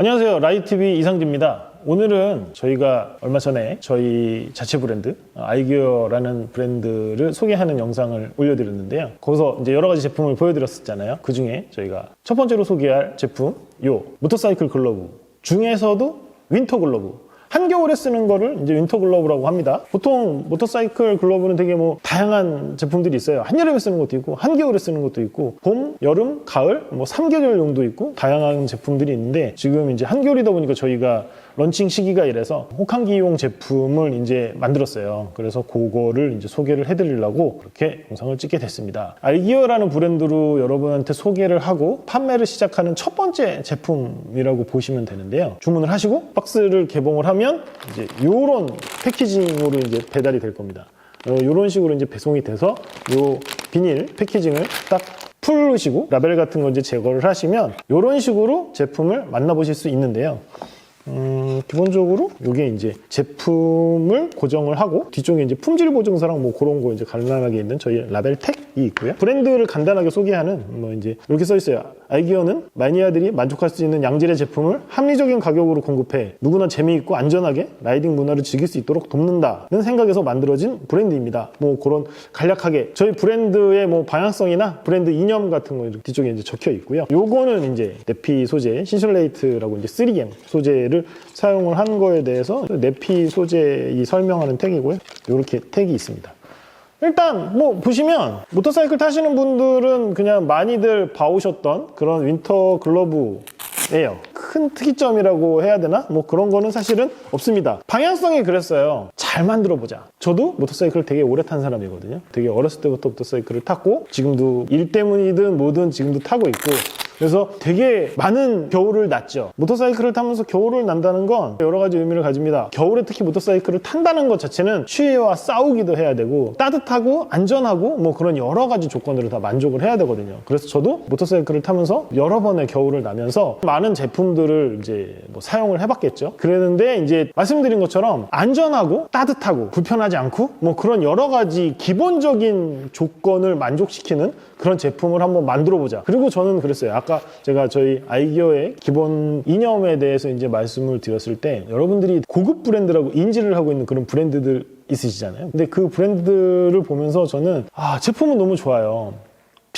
안녕하세요. 라이TV 이상진입니다. 오늘은 저희가 얼마 전에 저희 자체 브랜드 아이기어라는 브랜드를 소개하는 영상을 올려드렸는데요. 거기서 이제 여러 가지 제품을 보여드렸었잖아요. 그 중에 저희가 첫 번째로 소개할 제품 요 모터사이클 글러브 중에서도 윈터 글러브 한겨울에 쓰는 거를 이제 윈터 글러브라고 합니다. 보통 모터사이클 글러브는 되게 뭐 다양한 제품들이 있어요. 한여름에 쓰는 것도 있고 한겨울에 쓰는 것도 있고 봄, 여름, 가을 뭐 3계절용도 있고 다양한 제품들이 있는데 지금 이제 한겨울이다 보니까 저희가 런칭 시기가 이래서 혹한기용 제품을 이제 만들었어요. 그래서 그거를 이제 소개를 해드리려고 그렇게 영상을 찍게 됐습니다. 알기어라는 브랜드로 여러분한테 소개를 하고 판매를 시작하는 첫 번째 제품이라고 보시면 되는데요. 주문을 하시고 박스를 개봉을 하면 이제 이런 패키징으로 이제 배달이 될 겁니다. 이런 식으로 이제 배송이 돼서 요 비닐 패키징을 딱 풀으시고 라벨 같은 거 이제 제거를 하시면 이런 식으로 제품을 만나보실 수 있는데요. 음, 기본적으로 이게 이제 제품을 고정을 하고 뒤쪽에 이제 품질 보증서랑 뭐 그런 거 이제 간단하게 있는 저희 라벨 택이 있고요. 브랜드를 간단하게 소개하는 뭐 이제 이렇게 써 있어요. 아이기어는 마니아들이 만족할 수 있는 양질의 제품을 합리적인 가격으로 공급해 누구나 재미있고 안전하게 라이딩 문화를 즐길 수 있도록 돕는다는 생각에서 만들어진 브랜드입니다. 뭐 그런 간략하게 저희 브랜드의 뭐 방향성이나 브랜드 이념 같은 거 뒤쪽에 이제 적혀 있고요. 요거는 이제 네피 소재 신슐레이트라고 이제 3M 소재를 사용을 한 거에 대해서 네피 소재 이 설명하는 택이고요. 이렇게 택이 있습니다. 일단 뭐 보시면 모터사이클 타시는 분들은 그냥 많이들 봐오셨던 그런 윈터 글러브예요. 큰 특이점이라고 해야 되나? 뭐 그런 거는 사실은 없습니다. 방향성이 그랬어요. 잘 만들어 보자. 저도 모터사이클을 되게 오래 탄 사람이거든요. 되게 어렸을 때부터 모터사이클을 탔고 지금도 일 때문이든 뭐든 지금도 타고 있고 그래서 되게 많은 겨울을 났죠. 모터사이클을 타면서 겨울을 난다는 건 여러 가지 의미를 가집니다. 겨울에 특히 모터사이클을 탄다는 것 자체는 추위와 싸우기도 해야 되고 따뜻하고 안전하고 뭐 그런 여러 가지 조건들을 다 만족을 해야 되거든요. 그래서 저도 모터사이클을 타면서 여러 번의 겨울을 나면서 많은 제품들을 이제 뭐 사용을 해봤겠죠. 그랬는데 이제 말씀드린 것처럼 안전하고 따뜻하고 불편하지 않고 뭐 그런 여러 가지 기본적인 조건을 만족시키는 그런 제품을 한번 만들어 보자. 그리고 저는 그랬어요. 아까 제가 저희 아이기어의 기본 이념에 대해서 이제 말씀을 드렸을 때 여러분들이 고급 브랜드라고 인지를 하고 있는 그런 브랜드들 있으시잖아요. 근데 그 브랜드를 보면서 저는 아, 제품은 너무 좋아요.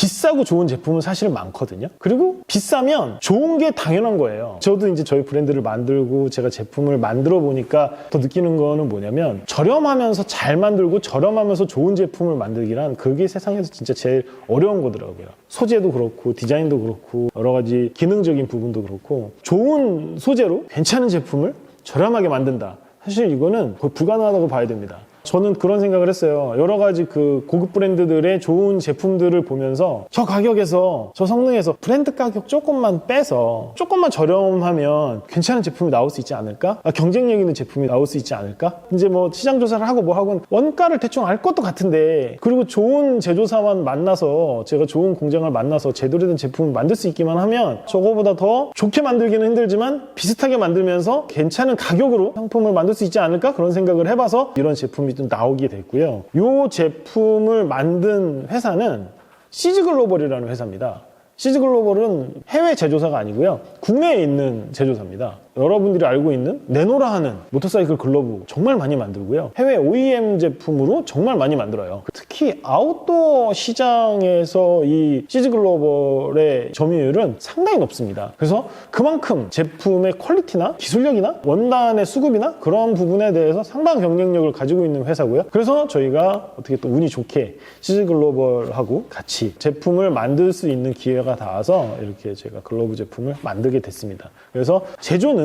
비싸고 좋은 제품은 사실 많거든요. 그리고 비싸면 좋은 게 당연한 거예요. 저도 이제 저희 브랜드를 만들고 제가 제품을 만들어 보니까 더 느끼는 거는 뭐냐면 저렴하면서 잘 만들고 저렴하면서 좋은 제품을 만들기란 그게 세상에서 진짜 제일 어려운 거더라고요. 소재도 그렇고 디자인도 그렇고 여러 가지 기능적인 부분도 그렇고 좋은 소재로 괜찮은 제품을 저렴하게 만든다. 사실 이거는 거의 불가능하다고 봐야 됩니다. 저는 그런 생각을 했어요. 여러 가지 그 고급 브랜드들의 좋은 제품들을 보면서 저 가격에서 저 성능에서 브랜드 가격 조금만 빼서 조금만 저렴하면 괜찮은 제품이 나올 수 있지 않을까? 아, 경쟁력 있는 제품이 나올 수 있지 않을까? 이제 뭐 시장 조사를 하고 뭐 하고 원가를 대충 알 것도 같은데 그리고 좋은 제조사만 만나서 제가 좋은 공장을 만나서 제대로 된 제품을 만들 수 있기만 하면 저거보다 더 좋게 만들기는 힘들지만 비슷하게 만들면서 괜찮은 가격으로 상품을 만들 수 있지 않을까? 그런 생각을 해봐서 이런 제품이 좀 나오게 됐고요. 이 제품을 만든 회사는 시즈글로벌이라는 회사입니다. 시즈글로벌은 해외 제조사가 아니고요. 국내에 있는 제조사입니다. 여러분들이 알고 있는 네노라 하는 모터사이클 글러브 정말 많이 만들고요. 해외 OEM 제품으로 정말 많이 만들어요. 특히 아웃도어 시장에서 이 시즈 글로벌의 점유율은 상당히 높습니다. 그래서 그만큼 제품의 퀄리티나 기술력이나 원단의 수급이나 그런 부분에 대해서 상당한 경쟁력을 가지고 있는 회사고요. 그래서 저희가 어떻게 또 운이 좋게 시즈 글로벌하고 같이 제품을 만들 수 있는 기회가 닿아서 이렇게 제가 글러브 제품을 만들게 됐습니다. 그래서 제조는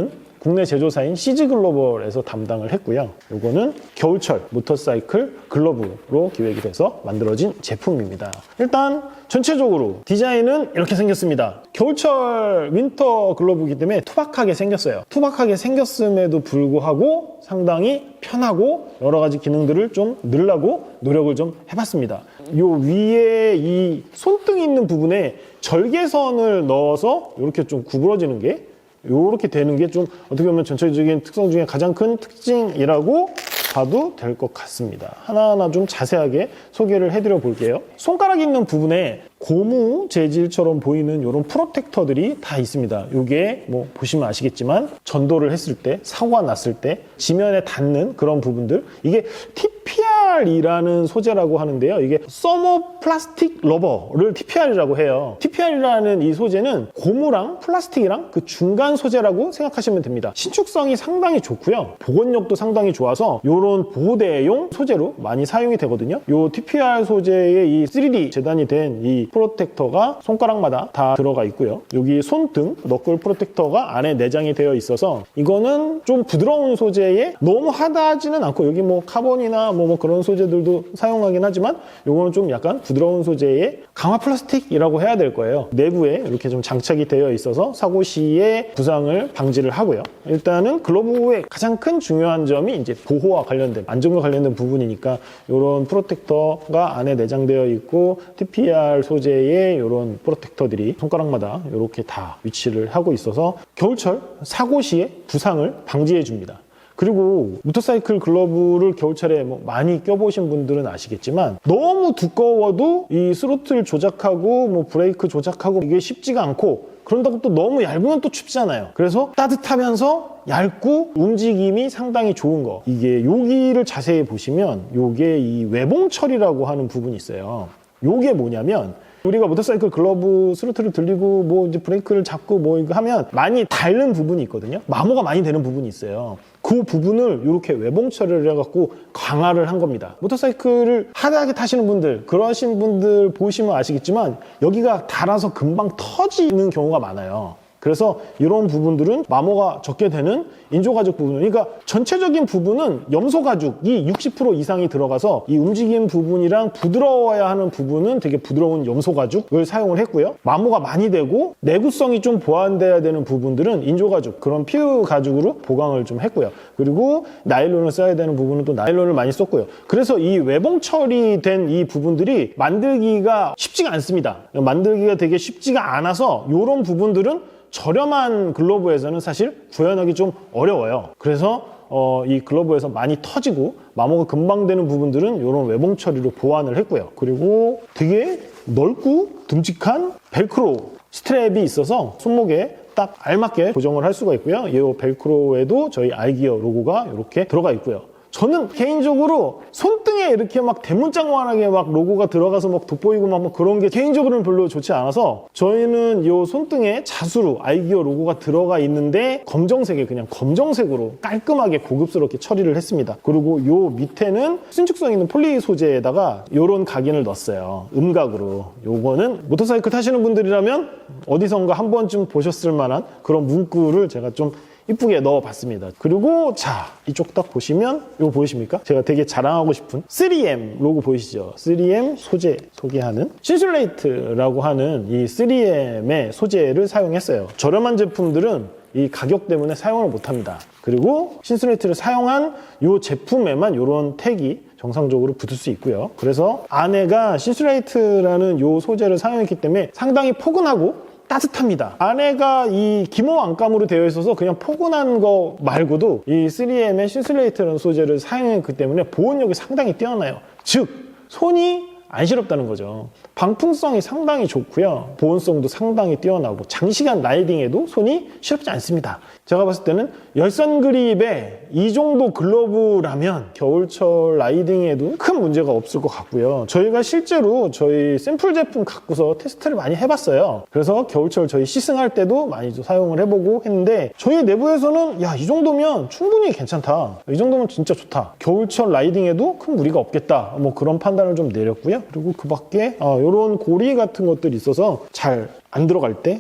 국내 제조사인 시즈글로벌에서 담당을 했고요. 요거는 겨울철 모터사이클 글러브로 기획이 돼서 만들어진 제품입니다. 일단 전체적으로 디자인은 이렇게 생겼습니다. 겨울철 윈터 글러브이기 때문에 투박하게 생겼어요. 투박하게 생겼음에도 불구하고 상당히 편하고 여러 가지 기능들을 좀 넣으려고 노력을 좀 해봤습니다. 요 위에 이 손등 있는 부분에 절개선을 넣어서 이렇게 좀 구부러지는 게 이렇게 되는 게 좀 어떻게 보면 전체적인 특성 중에 가장 큰 특징이라고 봐도 될 것 같습니다. 하나하나 좀 자세하게 소개를 해드려 볼게요. 손가락 있는 부분에 고무 재질처럼 보이는 이런 프로텍터들이 다 있습니다. 이게 뭐 보시면 아시겠지만 전도를 했을 때 사고가 났을 때 지면에 닿는 그런 부분들 이게 TPR이라는 소재라고 하는데요. 이게 서머 플라스틱 러버를 TPR이라고 해요. TPR이라는 이 소재는 고무랑 플라스틱이랑 그 중간 소재라고 생각하시면 됩니다. 신축성이 상당히 좋고요. 보건력도 상당히 좋아서 이런 보호대용 소재로 많이 사용이 되거든요. 이 TPR 소재의 이 3D 재단이 된이 프로텍터가 손가락마다 다 들어가 있고요. 여기 손등 너클 프로텍터가 안에 내장이 되어 있어서 이거는 좀 부드러운 소재에 너무 하다하지는 않고 여기 뭐 카본이나 뭐, 뭐 그런 소재들도 사용하긴 하지만 이거는 좀 약간 부드러운 소재의 강화 플라스틱이라고 해야 될 거예요. 내부에 이렇게 좀 장착이 되어 있어서 사고 시에 부상을 방지를 하고요. 일단은 글러브의 가장 큰 중요한 점이 이제 보호와 관련된 안전과 관련된 부분이니까 이런 프로텍터가 안에 내장되어 있고 TPR 소 재의 이런 프로텍터들이 손가락마다 이렇게 다 위치를 하고 있어서 겨울철 사고 시에 부상을 방지해 줍니다. 그리고 모터사이클 글러브를 겨울철에 뭐 많이 껴보신 분들은 아시겠지만 너무 두꺼워도 이 스로틀 조작하고 뭐 브레이크 조작하고 이게 쉽지가 않고 그런다고 또 너무 얇으면 또 춥잖아요. 그래서 따뜻하면서 얇고 움직임이 상당히 좋은 거. 이게 여기를 자세히 보시면 요게 이 외봉 처리라고 하는 부분이 있어요. 요게 뭐냐면 우리가 모터사이클 글러브 스로틀을 들리고 뭐 이제 브레이크를 잡고 뭐 이거 하면 많이 닳는 부분이 있거든요. 마모가 많이 되는 부분이 있어요. 그 부분을 이렇게 외봉 처리를 해갖고 강화를 한 겁니다. 모터사이클을 하드하게 타시는 분들, 그러신 분들 보시면 아시겠지만 여기가 닳아서 금방 터지는 경우가 많아요. 그래서 이런 부분들은 마모가 적게 되는 인조가죽 부분. 그러니까 전체적인 부분은 염소가죽이 60% 이상이 들어가서 이 움직임 부분이랑 부드러워야 하는 부분은 되게 부드러운 염소가죽을 사용을 했고요. 마모가 많이 되고 내구성이 좀 보완돼야 되는 부분들은 인조가죽, 그런 피우 가죽으로 보강을 좀 했고요. 그리고 나일론을 써야 되는 부분은 또 나일론을 많이 썼고요. 그래서 이 외봉 처리된 이 부분들이 만들기가 쉽지가 않습니다. 만들기가 되게 쉽지가 않아서 이런 부분들은 저렴한 글러브에서는 사실 구현하기 좀 어려워요. 그래서 어, 이 글러브에서 많이 터지고 마모가 금방 되는 부분들은 이런 외봉 처리로 보완을 했고요. 그리고 되게 넓고 듬직한 벨크로 스트랩이 있어서 손목에 딱 알맞게 고정을 할 수가 있고요. 이 벨크로에도 저희 아이기어 로고가 이렇게 들어가 있고요. 저는 개인적으로 손등에 이렇게 막 대문짝만하게 막 로고가 들어가서 막 돋보이고 막 그런 게 개인적으로는 별로 좋지 않아서 저희는 이 손등에 자수로 아이기어 로고가 들어가 있는데 검정색에 그냥 검정색으로 깔끔하게 고급스럽게 처리를 했습니다. 그리고 요 밑에는 신축성 있는 폴리 소재에다가 요런 각인을 넣었어요. 음각으로. 요거는 모터사이클 타시는 분들이라면 어디선가 한 번쯤 보셨을 만한 그런 문구를 제가 좀 이쁘게 넣어봤습니다. 그리고 자 이쪽 딱 보시면 이거 보이십니까? 제가 되게 자랑하고 싶은 3M 로고 보이시죠? 3M 소재 소개하는 신슐레이트라고 하는 이 3M의 소재를 사용했어요. 저렴한 제품들은 이 가격 때문에 사용을 못합니다. 그리고 신슐레이트를 사용한 이 제품에만 이런 택이 정상적으로 붙을 수 있고요. 그래서 안에가 신슐레이트라는 이 소재를 사용했기 때문에 상당히 포근하고 따뜻합니다. 안에가 이 기모 안감으로 되어 있어서 그냥 포근한 거 말고도 이 3M의 신슐레이트라는 소재를 사용했기 때문에 보온력이 상당히 뛰어나요. 즉, 손이 안 시렵다는 거죠. 방풍성이 상당히 좋고요. 보온성도 상당히 뛰어나고 장시간 라이딩에도 손이 시렵지 않습니다. 제가 봤을 때는 열선 그립에 이 정도 글러브라면 겨울철 라이딩에도 큰 문제가 없을 것 같고요. 저희가 실제로 저희 샘플 제품 갖고서 테스트를 많이 해봤어요. 그래서 겨울철 저희 시승할 때도 많이 좀 사용을 해보고 했는데 저희 내부에서는 야 이 정도면 충분히 괜찮다. 이 정도면 진짜 좋다. 겨울철 라이딩에도 큰 무리가 없겠다. 뭐 그런 판단을 좀 내렸고요. 그리고 그 밖에 이런 고리 같은 것들이 있어서 잘 안 들어갈 때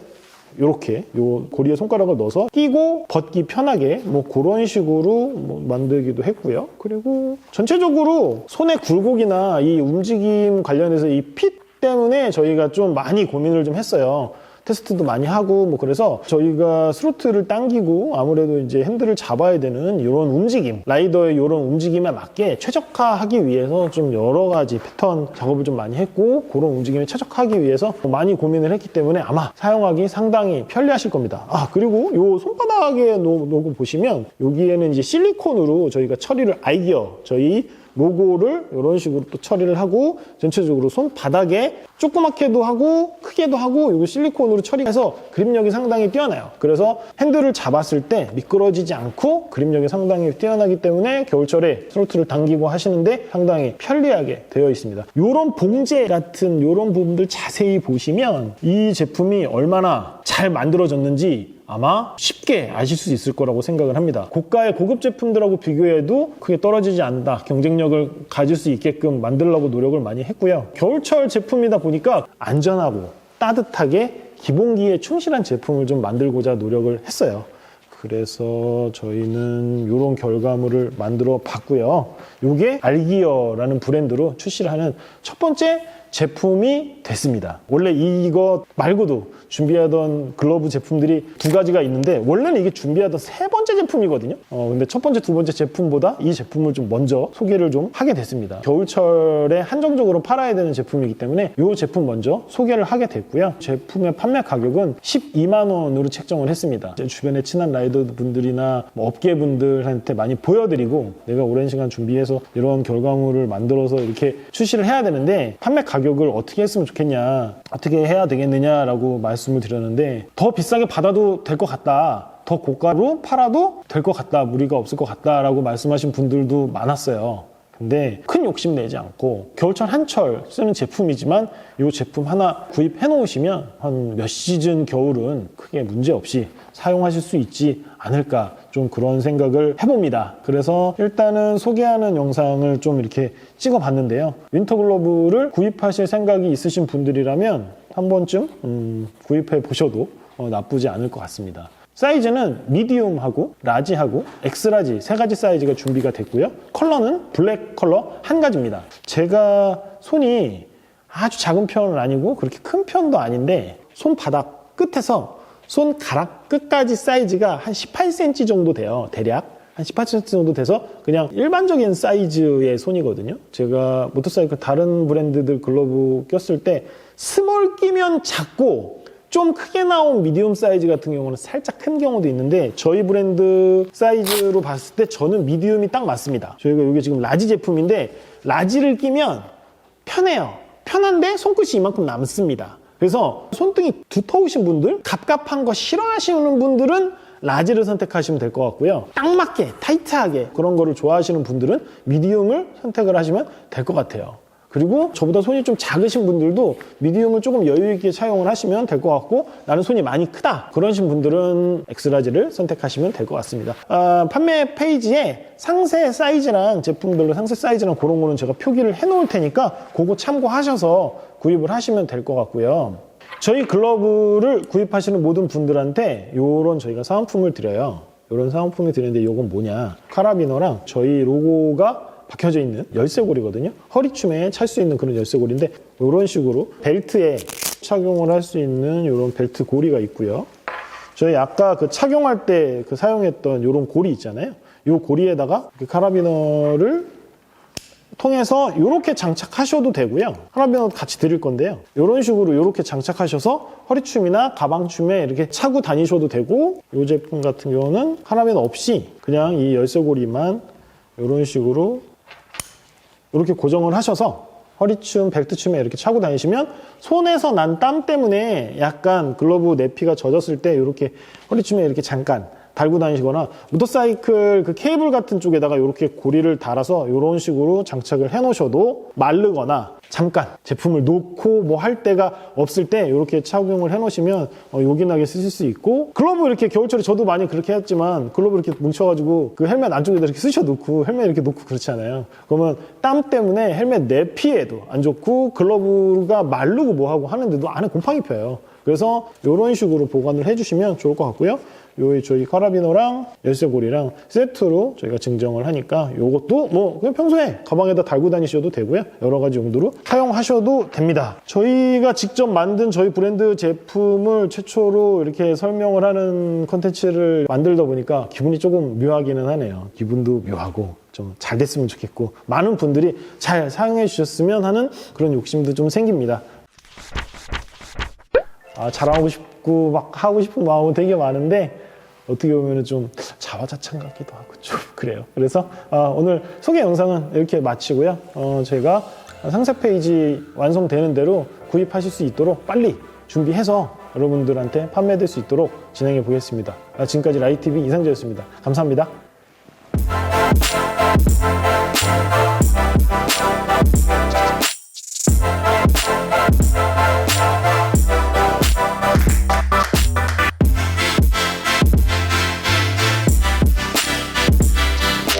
이렇게 요 고리에 손가락을 넣어서 끼고 벗기 편하게 뭐 그런 식으로 뭐 만들기도 했고요. 그리고 전체적으로 손의 굴곡이나 이 움직임 관련해서 이 핏 때문에 저희가 좀 많이 고민을 좀 했어요. 테스트도 많이 하고 뭐 그래서 저희가 스로틀을 당기고 아무래도 이제 핸들을 잡아야 되는 이런 움직임 라이더의 이런 움직임에 맞게 최적화하기 위해서 좀 여러 가지 패턴 작업을 좀 많이 했고 그런 움직임에 최적화하기 위해서 많이 고민을 했기 때문에 아마 사용하기 상당히 편리하실 겁니다. 아 그리고 요 손바닥에 놓- 놓고 보시면 여기에는 이제 실리콘으로 저희가 처리를 아이기어 저희 로고를 이런 식으로 또 처리를 하고 전체적으로 손바닥에 조그맣게도 하고 크게도 하고 이거 실리콘으로 처리해서 그립력이 상당히 뛰어나요. 그래서 핸들을 잡았을 때 미끄러지지 않고 그립력이 상당히 뛰어나기 때문에 겨울철에 스로틀을 당기고 하시는데 상당히 편리하게 되어 있습니다. 이런 봉제 같은 이런 부분들 자세히 보시면 이 제품이 얼마나 잘 만들어졌는지 아마 쉽게 아실 수 있을 거라고 생각을 합니다. 고가의 고급 제품들하고 비교해도 크게 떨어지지 않는다. 경쟁력을 가질 수 있게끔 만들려고 노력을 많이 했고요. 겨울철 제품이다 보니까 안전하고 따뜻하게 기본기에 충실한 제품을 좀 만들고자 노력을 했어요. 그래서 저희는 이런 결과물을 만들어 봤고요. 이게 알기어라는 브랜드로 출시를 하는 첫 번째 제품이 됐습니다. 원래 이거 말고도 준비하던 글러브 제품들이 두 가지가 있는데 원래는 이게 준비하던 세 번째 제품이거든요. 어, 근데 첫 번째, 두 번째 제품보다 이 제품을 좀 먼저 소개를 좀 하게 됐습니다. 겨울철에 한정적으로 팔아야 되는 제품이기 때문에 이 제품 먼저 소개를 하게 됐고요. 제품의 판매 가격은 12만 원으로 책정을 했습니다. 제 주변에 친한 라이더 분들이나 뭐 업계 분들한테 많이 보여드리고 내가 오랜 시간 준비해서 이런 결과물을 만들어서 이렇게 출시를 해야 되는데 판매 가격 을 어떻게 했으면 좋겠냐, 어떻게 해야 되겠느냐라고 말씀을 드렸는데 더 비싸게 받아도 될 것 같다. 더 고가로 팔아도 될 것 같다. 무리가 없을 것 같다라고 말씀하신 분들도 많았어요. 근데 큰 욕심 내지 않고 겨울철 한철 쓰는 제품이지만 이 제품 하나 구입해 놓으시면 한 몇 시즌 겨울은 크게 문제 없이 사용하실 수 있지 않을까 좀 그런 생각을 해봅니다. 그래서 일단은 소개하는 영상을 좀 이렇게 찍어 봤는데요. 윈터 글러브를 구입하실 생각이 있으신 분들이라면 한 번쯤 음, 구입해 보셔도 어, 나쁘지 않을 것 같습니다. 사이즈는 미디움하고 라지하고 엑스라지 세 가지 사이즈가 준비가 됐고요. 컬러는 블랙 컬러 한 가지입니다. 제가 손이 아주 작은 편은 아니고 그렇게 큰 편도 아닌데 손바닥 끝에서 손가락 끝까지 사이즈가 한 18cm 정도 돼요. 대략. 한 18cm 정도 돼서 그냥 일반적인 사이즈의 손이거든요. 제가 모터사이클 다른 브랜드들 글러브 꼈을 때 스몰 끼면 작고 좀 크게 나온 미디움 사이즈 같은 경우는 살짝 큰 경우도 있는데 저희 브랜드 사이즈로 봤을 때 저는 미디움이 딱 맞습니다. 저희가 이게 지금 라지 제품인데 라지를 끼면 편해요. 편한데 손끝이 이만큼 남습니다. 그래서 손등이 두터우신 분들, 갑갑한 거 싫어하시는 분들은 라지를 선택하시면 될 것 같고요. 딱 맞게, 타이트하게 그런 거를 좋아하시는 분들은 미디움을 선택을 하시면 될 것 같아요. 그리고 저보다 손이 좀 작으신 분들도 미디움을 조금 여유 있게 사용을 하시면 될 것 같고 나는 손이 많이 크다 그러신 분들은 엑스라지를 선택하시면 될 것 같습니다. 아, 판매 페이지에 상세 사이즈랑 제품별로 상세 사이즈랑 그런 거는 제가 표기를 해 놓을 테니까 그거 참고하셔서 구입을 하시면 될 것 같고요. 저희 글러브를 구입하시는 모든 분들한테 이런 저희가 사은품을 드려요. 이런 사은품을 드리는데 이건 뭐냐 카라비너랑 저희 로고가 박혀져 있는 열쇠고리거든요. 허리춤에 찰 수 있는 그런 열쇠고리인데 이런 식으로 벨트에 착용을 할 수 있는 이런 벨트 고리가 있고요. 저희 아까 그 착용할 때 그 사용했던 이런 고리 있잖아요. 이 고리에다가 그 카라비너를 통해서 이렇게 장착하셔도 되고요. 카라비너 같이 드릴 건데요. 이런 식으로 이렇게 장착하셔서 허리춤이나 가방춤에 이렇게 차고 다니셔도 되고 이 제품 같은 경우는 카라비너 없이 그냥 이 열쇠고리만 이런 식으로 이렇게 고정을 하셔서 허리춤, 벨트춤에 이렇게 차고 다니시면 손에서 난 땀 때문에 약간 글러브 내피가 젖었을 때 이렇게 허리춤에 이렇게 잠깐 달고 다니시거나 모터사이클 그 케이블 같은 쪽에다가 이렇게 고리를 달아서 이런 식으로 장착을 해 놓으셔도 마르거나 잠깐 제품을 놓고 뭐 할 때가 없을 때 이렇게 착용을 해 놓으시면 어, 요긴하게 쓰실 수 있고 글러브 이렇게 겨울철에 저도 많이 그렇게 했지만 글러브 이렇게 뭉쳐가지고 그 헬멧 안쪽에다 이렇게 쓰셔 놓고 헬멧 이렇게 놓고 그렇잖아요 그러면 땀 때문에 헬멧 내피에도 안 좋고 글러브가 마르고 뭐 하고 하는데도 안에 곰팡이 펴요 그래서 이런 식으로 보관을 해주시면 좋을 것 같고요. 요 저희 카라비너랑 열쇠고리랑 세트로 저희가 증정을 하니까 요것도 뭐 그냥 평소에 가방에다 달고 다니셔도 되고요. 여러 가지 용도로 사용하셔도 됩니다. 저희가 직접 만든 저희 브랜드 제품을 최초로 이렇게 설명을 하는 컨텐츠를 만들다 보니까 기분이 조금 묘하기는 하네요. 기분도 묘하고 좀잘 됐으면 좋겠고 많은 분들이 잘 사용해 주셨으면 하는 그런 욕심도 좀 생깁니다. 아, 자랑하고 싶고 막 하고 싶은 마음은 되게 많은데 어떻게 보면 좀 자화자찬 같기도 하고 좀 그래요. 그래서 아, 오늘 소개 영상은 이렇게 마치고요. 어, 제가 상세 페이지 완성되는 대로 구입하실 수 있도록 빨리 준비해서 여러분들한테 판매될 수 있도록 진행해 보겠습니다. 아, 지금까지 라이TV 이상재였습니다. 감사합니다.